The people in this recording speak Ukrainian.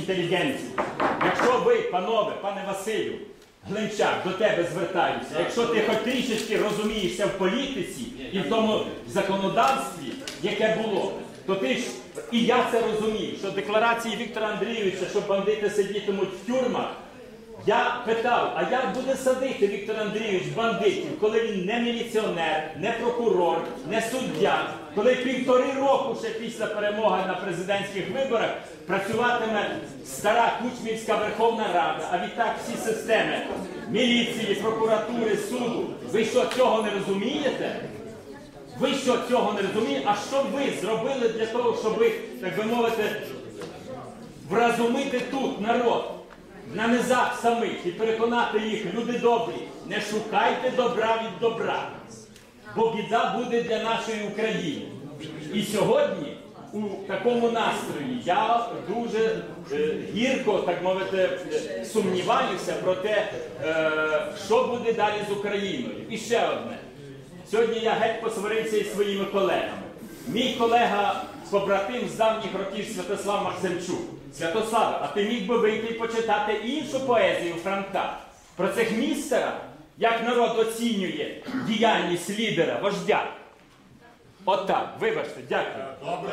інтелігенції. Якщо ви, панове, пане Василю, Глинчак, до тебе звертаюся, якщо ти хоч трішечки розумієшся в політиці і в тому законодавстві, яке було, то ти ж і я це розумію, що декларації Віктора Андрійовича, що бандити сидітимуть в тюрмах. Я питав, а як буде садити Віктор Андрійович бандитів, коли він не міліціонер, не прокурор, не суддя, коли півтори року ще після перемоги на президентських виборах працюватиме стара Кучмівська Верховна Рада, а відтак всі системи міліції, прокуратури, суду. Ви що цього не розумієте? Ви що цього не розумієте? А що ви зробили для того, щоб, так би мовити, вразумити тут народ на низах самих і переконати їх, люди добрі, не шукайте добра від добра, бо біда буде для нашої України. І сьогодні у такому настрої я дуже е, гірко, так мовити, е, сумніваюся про те, е, що буде далі з Україною. І ще одне. Сьогодні я геть посварився із своїми колегами. Мій колега, побратим з давніх років Святослав Максимчук. Святославе, а ти міг би вийти і почитати іншу поезію Франка про цих містера, як народ оцінює діяльність лідера, вождя. Отак, вибачте, дякую. Добре.